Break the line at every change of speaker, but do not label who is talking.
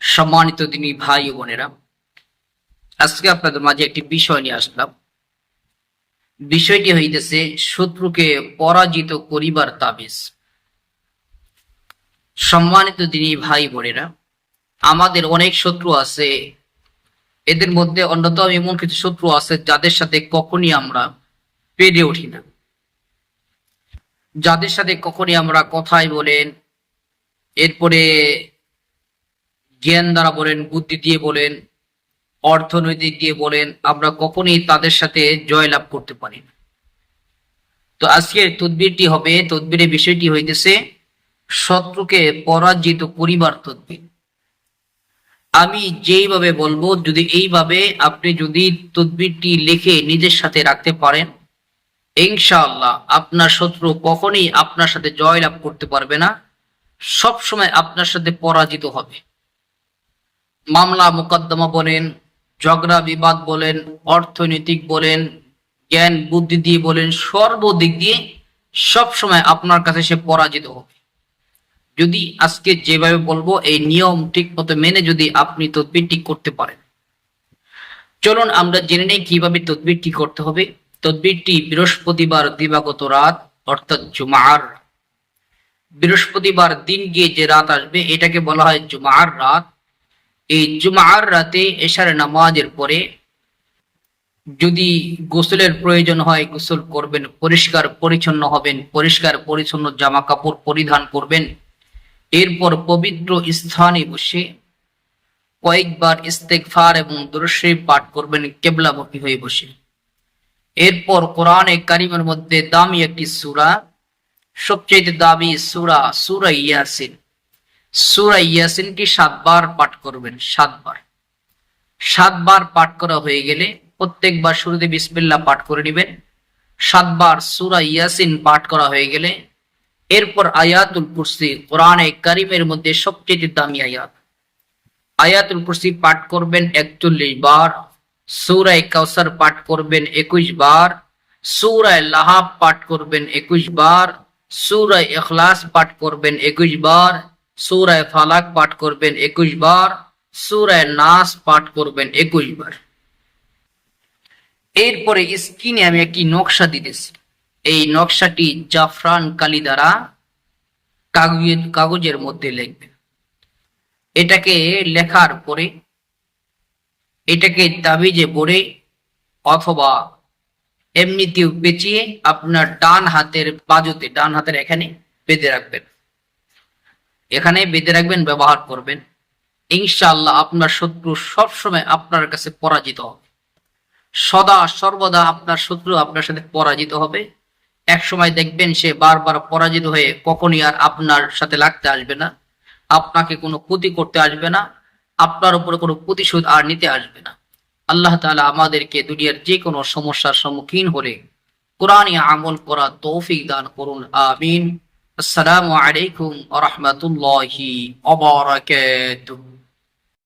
সম্মানিত দিনী ভাই বোনেরা, আজকে আপনাদের মাঝে একটি বিষয় নিয়ে আসলাম। বিষয়টি হইতেছে শত্রুকে পরাজিত করিবার তাবিজ। সম্মানিত দিনী ভাই বোনেরা, আমাদের অনেক শত্রু আছে, এদের মধ্যে অন্যতম এমন কিছু শত্রু আছে যাদের সাথে কখনই আমরা পেরে উঠি না। যাদের সাথে কখনই আমরা কথাই বলেন, এরপরে জ্ঞান দ্বারা বলেন, বুদ্ধি দিয়ে বলেন, অর্থনৈতিক দিয়ে বলেন, আমরা কখনই তাদের সাথে জয়লাভ করতে পারি না। তো আজকের তদবিরটি হবে, তদবিরের বিষয়টি হইতেছে শত্রুকে পরাজিত করিবার তদবির। আমি যেইভাবে বলব, যদি এইভাবে আপনি যদি তদবিরটি লিখে নিজের সাথে রাখতে পারেন ইনশাআল্লাহ আপনার শত্রু কখনই আপনার সাথে জয়লাভ করতে পারবে না। সব সময় আপনার সাথে পরাজিত হবে। মামলা মোকদ্দমা বলেন, ঝগড়া বিবাদ বলেন, অর্থনৈতিক বলেন, জ্ঞান বুদ্ধি দিয়ে বলেন, সর্বদিক দিয়ে সব সময় আপনার কাছে সে পরাজিত হবে। যদি আজকে যেভাবে বলব, এই নিয়ম ঠিক মতো মেনে যদি আপনি তদবিরটি করতে পারেন। চলুন আমরা জেনে নেই কীভাবে তদবিরটি করতে হবে। তদবিরটি বৃহস্পতিবার দিবাগত রাত, অর্থাৎ জুমার। বৃহস্পতিবার দিন গিয়ে যে রাত আসবে, এটাকে বলা হয় জুমার রাত। এই জুমার রাতে এশার নামাজের পরে যদি গোসলের প্রয়োজন হয়, গোসল করবেন, পরিষ্কার পরিচ্ছন্ন হবেন, পরিষ্কার পরিচ্ছন্ন জামা কাপড় পরিধান করবেন। এরপর পবিত্র স্থানে বসে কয়েকবার ইস্তেকফার এবং দৃশ্যে পাঠ করবেন, কেবলামুখী হয়ে বসে। এরপর কোরআনে কারিমের মধ্যে দামি একটি সুরা সবচেয়ে দামি সুরা সুরা ইয়াসিন। সুরা ইয়াসিনটি সাতবার পাঠ করবেন, সাতবার। সাতবার পাঠ করা হয়ে গেলে প্রত্যেকবার শুরুতে বিসমিল্লাহ পাঠ করে নেবেন। সাতবার সুরা ইয়াসিন পাঠ করা হয়ে গেলে এরপর আয়াতুল কুরসি, কোরআনে কারিমের মধ্যে সবচেয়ে দামি আয়াত। আয়াতুল কুরসি পাঠ করবেন একচল্লিশ বার। সুরায় কাউসার পাঠ করবেন একুশ বার, সুরায় লাহাব পাঠ করবেন একুশ বার, সুরায় এখলাস পাঠ করবেন একুশ বার, সুরায় ফালাক পাঠ করবেন একুশ বার, সুরায় নাস পাঠ করবেন একুশ বার। এরপরে স্ক্রিনে আমি একটি নকশা দিতেছি। এই নকশাটি জাফরান কালি দ্বারা কাগজের কাগজের মধ্যে লিখবেন। এটাকে লেখার পরে এটাকে তাবিজে পড়ে অথবা এমনিতেও পেঁচিয়ে আপনার ডান হাতের বাজুতে, ডান হাতের এখানে বেঁধে রাখবেন। এখানে বেঁধে রাখবেন, ব্যবহার করবেন। ইনশাআল্লাহ আপনার শত্রু সবসময় আপনার কাছে পরাজিত হবে। সদা সর্বদা আপনার শত্রু আপনার সাথে পরাজিত হবে। এক সময় দেখবেন সে বারবার পরাজিত হয়ে কখনই আর আপনার সাথে লাগতে আসবে না। আপনাকে কোনো ক্ষতি করতে আসবে না। আপনার উপরে কোনো প্রতিশোধ আর নিতে আসবে না। আল্লাহ তালা আমাদেরকে দুনিয়ার যে কোনো সমস্যার সম্মুখীন হলে কোরআনে আমল করা তৌফিক দান করুন। আমিন। আসসালামু আলাইকুম বারাকাতুহু।